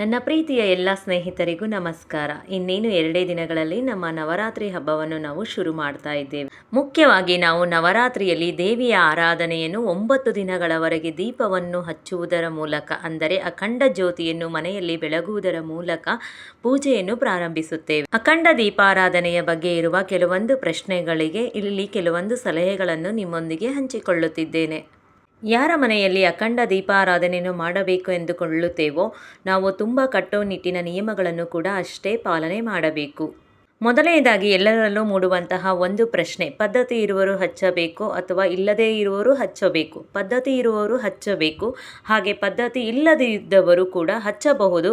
ನನ್ನ ಪ್ರೀತಿಯ ಎಲ್ಲ ಸ್ನೇಹಿತರಿಗೂ ನಮಸ್ಕಾರ. ಇನ್ನೇನು ಎರಡೇ ದಿನಗಳಲ್ಲಿ ನಮ್ಮ ನವರಾತ್ರಿ ಹಬ್ಬವನ್ನು ನಾವು ಶುರು ಮಾಡ್ತಾ ಇದ್ದೇವೆ. ಮುಖ್ಯವಾಗಿ ನಾವು ನವರಾತ್ರಿಯಲ್ಲಿ ದೇವಿಯ ಆರಾಧನೆಯನ್ನು ಒಂಬತ್ತು ದಿನಗಳವರೆಗೆ ದೀಪವನ್ನು ಹಚ್ಚುವುದರ ಮೂಲಕ, ಅಂದರೆ ಅಖಂಡ ಜ್ಯೋತಿಯನ್ನು ಮನೆಯಲ್ಲಿ ಬೆಳಗುವುದರ ಮೂಲಕ ಪೂಜೆಯನ್ನು ಪ್ರಾರಂಭಿಸುತ್ತೇವೆ. ಅಖಂಡ ದೀಪಾರಾಧನೆಯ ಬಗ್ಗೆ ಇರುವ ಕೆಲವೊಂದು ಪ್ರಶ್ನೆಗಳಿಗೆ ಇಲ್ಲಿ ಕೆಲವೊಂದು ಸಲಹೆಗಳನ್ನು ನಿಮ್ಮೊಂದಿಗೆ ಹಂಚಿಕೊಳ್ಳುತ್ತಿದ್ದೇನೆ. ಯಾರ ಮನೆಯಲ್ಲಿ ಅಖಂಡ ದೀಪಾರಾಧನೆಯನ್ನು ಮಾಡಬೇಕು ಎಂದುಕೊಳ್ಳುತ್ತೇವೋ ನಾವು ತುಂಬ ಕಟ್ಟುನಿಟ್ಟಿನ ನಿಯಮಗಳನ್ನು ಕೂಡ ಅಷ್ಟೇ ಪಾಲನೆ ಮಾಡಬೇಕು. ಮೊದಲನೇದಾಗಿ ಎಲ್ಲರಲ್ಲೂ ಮೂಡುವಂತಹ ಒಂದು ಪ್ರಶ್ನೆ, ಪದ್ಧತಿ ಇರುವವರು ಹಚ್ಚಬೇಕು ಅಥವಾ ಇಲ್ಲದೇ ಇರುವವರು ಹಚ್ಚಬೇಕು? ಪದ್ಧತಿ ಇರುವವರು ಹಚ್ಚಬೇಕು, ಹಾಗೆ ಪದ್ಧತಿ ಇಲ್ಲದಿದ್ದವರು ಕೂಡ ಹಚ್ಚಬಹುದು,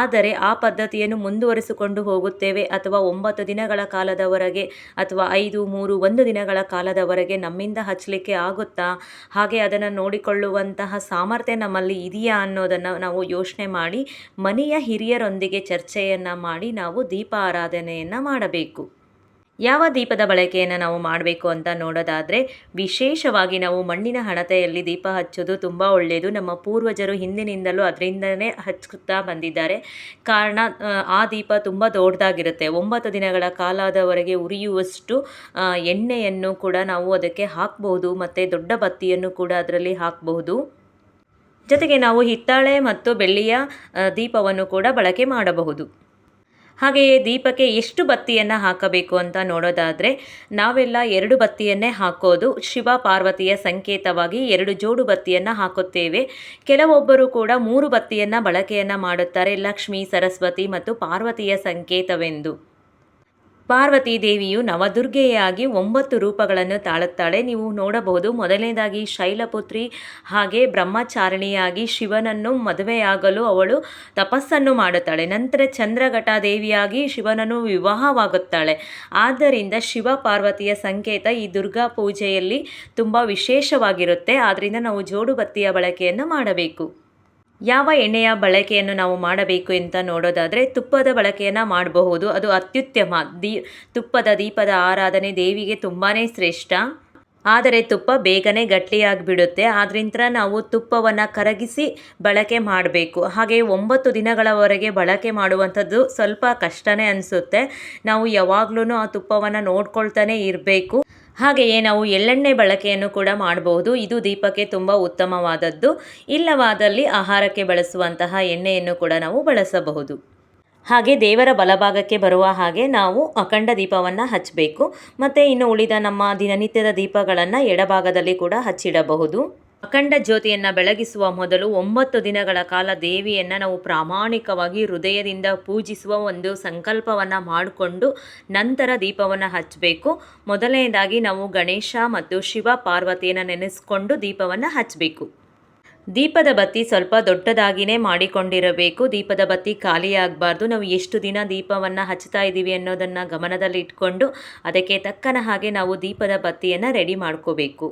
ಆದರೆ ಆ ಪದ್ಧತಿಯನ್ನು ಮುಂದುವರಿಸಿಕೊಂಡು ಹೋಗುತ್ತೇವೆ ಅಥವಾ ಒಂಬತ್ತು ದಿನಗಳ ಕಾಲದವರೆಗೆ ಅಥವಾ ಐದು, ಮೂರು, ಒಂದು ದಿನಗಳ ಕಾಲದವರೆಗೆ ನಮ್ಮಿಂದ ಹಚ್ಚಲಿಕ್ಕೆ ಆಗುತ್ತಾ? ಹಾಗೆ ಅದನ್ನು ನೋಡಿಕೊಳ್ಳುವಂತಹ ಸಾಮರ್ಥ್ಯ ನಮ್ಮಲ್ಲಿ ಇದೆಯಾ ಅನ್ನೋದನ್ನು ನಾವು ಯೋಚನೆ ಮಾಡಿ, ಮನೆಯ ಹಿರಿಯರೊಂದಿಗೆ ಚರ್ಚೆಯನ್ನು ಮಾಡಿ ನಾವು ದೀಪ ಆರಾಧನೆಯನ್ನು ಮಾಡಬೇಕು. ಯಾವ ದೀಪದ ಬಳಕೆಯನ್ನು ನಾವು ಮಾಡಬೇಕು ಅಂತ ನೋಡೋದಾದರೆ ವಿಶೇಷವಾಗಿ ನಾವು ಮಣ್ಣಿನ ಹಣತೆಯಲ್ಲಿ ದೀಪ ಹಚ್ಚೋದು ತುಂಬ ಒಳ್ಳೆಯದು ನಮ್ಮ ಪೂರ್ವಜರು ಹಿಂದಿನಿಂದಲೂ ಅದರಿಂದನೇ ಹಚ್ಚುತ್ತಾ ಬಂದಿದ್ದಾರೆ. ಕಾರಣ ಆ, ದೀಪ ತುಂಬ ದೊಡ್ಡದಾಗಿರುತ್ತೆ. ಒಂಬತ್ತು ದಿನಗಳ ಕಾಲದವರೆಗೆ ಉರಿಯುವಷ್ಟು ಎಣ್ಣೆಯನ್ನು ಕೂಡ ನಾವು ಅದಕ್ಕೆ ಹಾಕಬಹುದು ಮತ್ತು ದೊಡ್ಡ ಬತ್ತಿಯನ್ನು ಕೂಡ ಅದರಲ್ಲಿ ಹಾಕಬಹುದು. ಜೊತೆಗೆ ನಾವು ಹಿತ್ತಾಳೆ ಮತ್ತು ಬೆಳ್ಳಿಯ ದೀಪವನ್ನು ಕೂಡ ಬಳಕೆ ಮಾಡಬಹುದು. ಹಾಗೆಯೇ ದೀಪಕ್ಕೆ ಎಷ್ಟು ಬತ್ತಿಯನ್ನು ಹಾಕಬೇಕು ಅಂತ ನೋಡೋದಾದರೆ ನಾವೆಲ್ಲ ಎರಡು ಬತ್ತಿಯನ್ನೇ ಹಾಕೋದು. ಶಿವ ಪಾರ್ವತಿಯ ಸಂಕೇತವಾಗಿ ಎರಡು ಜೋಡು ಬತ್ತಿಯನ್ನು ಹಾಕುತ್ತೇವೆ. ಕೆಲವೊಬ್ಬರು ಕೂಡ ಮೂರು ಬತ್ತಿಯನ್ನು ಬಳಕೆಯನ್ನು ಮಾಡುತ್ತಾರೆ. ಲಕ್ಷ್ಮಿ, ಸರಸ್ವತಿ ಮತ್ತು ಪಾರ್ವತಿಯ ಸಂಕೇತವೆಂದು. ಪಾರ್ವತಿ ದೇವಿಯು ನವದುರ್ಗೆಯಾಗಿ ಒಂಬತ್ತು ರೂಪಗಳನ್ನು ತಾಳುತ್ತಾಳೆ. ನೀವು ನೋಡಬಹುದು, ಮೊದಲನೇದಾಗಿ ಶೈಲಪುತ್ರಿ ಹಾಗೆ ಬ್ರಹ್ಮಚಾರಿಣಿಯಾಗಿ ಶಿವನನ್ನು, ಮದುವೆಯಾಗಲು ಅವಳು ತಪಸ್ಸನ್ನು ಮಾಡುತ್ತಾಳೆ. ನಂತರ ಚಂದ್ರಘಟ ದೇವಿಯಾಗಿ ಶಿವನನ್ನು ವಿವಾಹವಾಗುತ್ತಾಳೆ. ಆದ್ದರಿಂದ ಶಿವ ಪಾರ್ವತಿಯ ಸಂಕೇತ ಈ ದುರ್ಗಾ ಪೂಜೆಯಲ್ಲಿ ತುಂಬ ವಿಶೇಷವಾಗಿರುತ್ತೆ. ಆದ್ದರಿಂದ ನಾವು ಜೋಡುಬತ್ತಿಯ ಬಳಕೆಯನ್ನು ಮಾಡಬೇಕು. ಯಾವ ಎಣ್ಣೆಯ ಬಳಕೆಯನ್ನು ನಾವು ಮಾಡಬೇಕು ಅಂತ ನೋಡೋದಾದರೆ ತುಪ್ಪದ ಬಳಕೆಯನ್ನು ಮಾಡಬಹುದು. ಅದು ಅತ್ಯುತ್ತಮ. ದೀ, ತುಪ್ಪದ ದೀಪದ ಆರಾಧನೆ ದೇವಿಗೆ ತುಂಬಾ ಶ್ರೇಷ್ಠ. ಆದರೆ ತುಪ್ಪ ಬೇಗನೆ ಗಟ್ಟಿಯಾಗಿಬಿಡುತ್ತೆ. ಆದ್ರಿಂದ ನಾವು ತುಪ್ಪವನ್ನು ಕರಗಿಸಿ ಬಳಕೆ ಮಾಡಬೇಕು. ಹಾಗೆ ಒಂಬತ್ತು ದಿನಗಳವರೆಗೆ ಬಳಕೆ ಮಾಡುವಂಥದ್ದು ಸ್ವಲ್ಪ ಕಷ್ಟನೇ ಅನಿಸುತ್ತೆ. ನಾವು ಯಾವಾಗಲೂ ಆ ತುಪ್ಪವನ್ನು ನೋಡ್ಕೊಳ್ತಾನೆ ಇರಬೇಕು. ಹಾಗೆಯೇ ನಾವು ಎಳ್ಳೆಣ್ಣೆ ಬಳಕೆಯನ್ನು ಕೂಡ ಮಾಡಬಹುದು. ಇದು ದೀಪಕ್ಕೆ ತುಂಬ ಉತ್ತಮವಾದದ್ದು. ಇಲ್ಲವಾದಲ್ಲಿ ಆಹಾರಕ್ಕೆ ಬಳಸುವಂತಹ ಎಣ್ಣೆಯನ್ನು ಕೂಡ ನಾವು ಬಳಸಬಹುದು. ಹಾಗೆ ದೇವರ ಬಲಭಾಗಕ್ಕೆ ಬರುವ ಹಾಗೆ ನಾವು ಅಖಂಡ ದೀಪವನ್ನು ಹಚ್ಚಬೇಕು ಮತ್ತು ಇನ್ನು ಉಳಿದ ನಮ್ಮ ದಿನನಿತ್ಯದ ದೀಪಗಳನ್ನು ಎಡಭಾಗದಲ್ಲಿ ಕೂಡ ಹಚ್ಚಿಡಬಹುದು. ಅಖಂಡ ಜ್ಯೋತಿಯನ್ನು ಬೆಳಗಿಸುವ ಮೊದಲು ಒಂಬತ್ತು ದಿನಗಳ ಕಾಲ ದೇವಿಯನ್ನು ನಾವು ಪ್ರಾಮಾಣಿಕವಾಗಿ ಹೃದಯದಿಂದ ಪೂಜಿಸುವ ಒಂದು ಸಂಕಲ್ಪವನ್ನು ಮಾಡಿಕೊಂಡು ನಂತರ ದೀಪವನ್ನು ಹಚ್ಚಬೇಕು ಮೊದಲನೇದಾಗಿ ನಾವು ಗಣೇಶ ಮತ್ತು ಶಿವ ಪಾರ್ವತಿಯನ್ನು ನೆನೆಸ್ಕೊಂಡು ದೀಪವನ್ನು ಹಚ್ಚಬೇಕು ದೀಪದ ಬತ್ತಿ ಸ್ವಲ್ಪ ದೊಡ್ಡದಾಗಿಯೇ ಮಾಡಿಕೊಂಡಿರಬೇಕು. ದೀಪದ ಬತ್ತಿ ಖಾಲಿಯಾಗಬಾರ್ದು ನಾವು ಎಷ್ಟು ದಿನ ದೀಪವನ್ನು ಹಚ್ತಾ ಇದ್ದೀವಿ ಅನ್ನೋದನ್ನು ಗಮನದಲ್ಲಿ ಇಟ್ಕೊಂಡು ಅದಕ್ಕೆ ತಕ್ಕನ ಹಾಗೆ ನಾವು ದೀಪದ ಬತ್ತಿಯನ್ನು ರೆಡಿ ಮಾಡ್ಕೋಬೇಕು.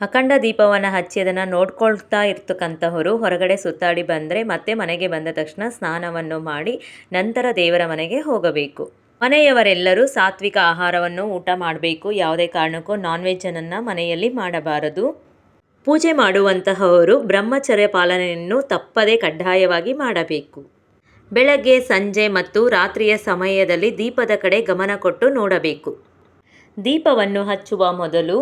ಅಖಂಡ ದೀಪವನ್ನು ಹಚ್ಚಿ ಅದನ್ನು ನೋಡ್ಕೊಳ್ತಾ ಇರ್ತಕ್ಕಂಥವರು ಹೊರಗಡೆ ಸುತ್ತಾಡಿ ಬಂದರೆ ಮತ್ತೆ ಮನೆಗೆ ಬಂದ ತಕ್ಷಣ ಸ್ನಾನವನ್ನು ಮಾಡಿ ನಂತರ ದೇವರ ಮನೆಗೆ ಹೋಗಬೇಕು. ಮನೆಯವರೆಲ್ಲರೂ ಸಾತ್ವಿಕ ಆಹಾರವನ್ನು ಊಟ ಮಾಡಬೇಕು. ಯಾವುದೇ ಕಾರಣಕ್ಕೂ ನಾನ್ ವೆಜ್ಜನ್ನು ಮನೆಯಲ್ಲಿ ಮಾಡಬಾರದು. ಪೂಜೆ ಮಾಡುವಂತಹವರು ಬ್ರಹ್ಮಚರ್ಯ ಪಾಲನೆಯನ್ನು ತಪ್ಪದೇ ಕಡ್ಡಾಯವಾಗಿ ಮಾಡಬೇಕು. ಬೆಳಗ್ಗೆ, ಸಂಜೆ ಮತ್ತು ರಾತ್ರಿಯ ಸಮಯದಲ್ಲಿ ದೀಪದ ಕಡೆ ಗಮನ ಕೊಟ್ಟು ನೋಡಬೇಕು. ದೀಪವನ್ನು ಹಚ್ಚುವ ಮೊದಲು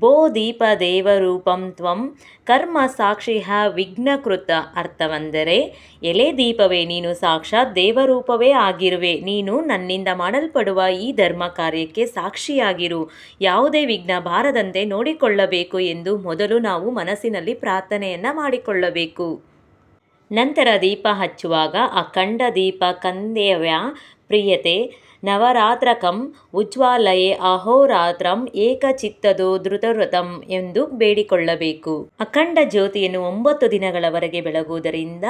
ಭೋ ದೀಪ ದೇವರೂಪಂ ತ್ವಂ ಕರ್ಮ ಸಾಕ್ಷಿಹ ವಿಘ್ನಕೃತ ಅರ್ಥವೆಂದರೆ, ಎಲೆ ದೀಪವೇ ನೀನು ಸಾಕ್ಷಾತ್ ದೇವರೂಪವೇ ಆಗಿರುವೆ. ನೀನು ನನ್ನಿಂದ ಮಾಡಲ್ಪಡುವ ಈ ಧರ್ಮ ಕಾರ್ಯಕ್ಕೆ ಸಾಕ್ಷಿಯಾಗಿರು. ಯಾವುದೇ ವಿಘ್ನ ಬಾರದಂತೆ ನೋಡಿಕೊಳ್ಳಬೇಕು ಎಂದು ಮೊದಲು ನಾವು ಮನಸ್ಸಿನಲ್ಲಿ ಪ್ರಾರ್ಥನೆಯನ್ನು ಮಾಡಿಕೊಳ್ಳಬೇಕು. ನಂತರ ದೀಪ ಹಚ್ಚುವಾಗ ಅಖಂಡ ದೀಪ ಕಂದೇವ್ಯ ಪ್ರಿಯತೆ ನವರಾತ್ರಕಂ ಉಜ್ವಾಲಯೇ ಅಹೋರಾತ್ರಂ ಏಕಚಿತ್ತದೋ ಧೃತವ್ರತಂ ಎಂದು ಬೇಡಿಕೊಳ್ಳಬೇಕು. ಅಖಂಡ ಜ್ಯೋತಿಯನ್ನು ಒಂಬತ್ತು ದಿನಗಳವರೆಗೆ ಬೆಳಗುವುದರಿಂದ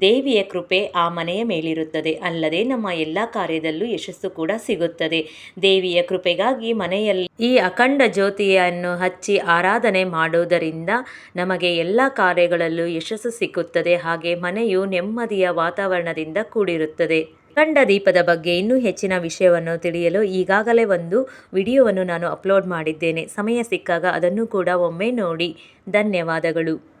ದೇವಿಯ ಕೃಪೆ ಆ ಮನೆಯ ಮೇಲಿರುತ್ತದೆ. ಅಲ್ಲದೆ ನಮ್ಮ ಎಲ್ಲ ಕಾರ್ಯದಲ್ಲೂ ಯಶಸ್ಸು ಕೂಡ ಸಿಗುತ್ತದೆ. ದೇವಿಯ ಕೃಪೆಗಾಗಿ ಮನೆಯಲ್ಲಿ ಈ ಅಖಂಡ ಜ್ಯೋತಿಯನ್ನು ಹಚ್ಚಿ ಆರಾಧನೆ ಮಾಡುವುದರಿಂದ ನಮಗೆ ಎಲ್ಲ ಕಾರ್ಯಗಳಲ್ಲೂ ಯಶಸ್ಸು ಸಿಗುತ್ತದೆ ಹಾಗೆ ಮನೆಯು ನೆಮ್ಮದಿಯ ವಾತಾವರಣದಿಂದ ಕೂಡಿರುತ್ತದೆ. ಅಖಂಡ ದೀಪದ ಬಗ್ಗೆ ಇನ್ನೂ ಹೆಚ್ಚಿನ ವಿಷಯವನ್ನು ತಿಳಿಯಲು ಈಗಾಗಲೇ ಒಂದು ವಿಡಿಯೋವನ್ನು ನಾನು ಅಪ್ಲೋಡ್ ಮಾಡಿದ್ದೇನೆ. ಸಮಯ ಸಿಕ್ಕಾಗ ಅದನ್ನು ಕೂಡ ಒಮ್ಮೆ ನೋಡಿ. ಧನ್ಯವಾದಗಳು.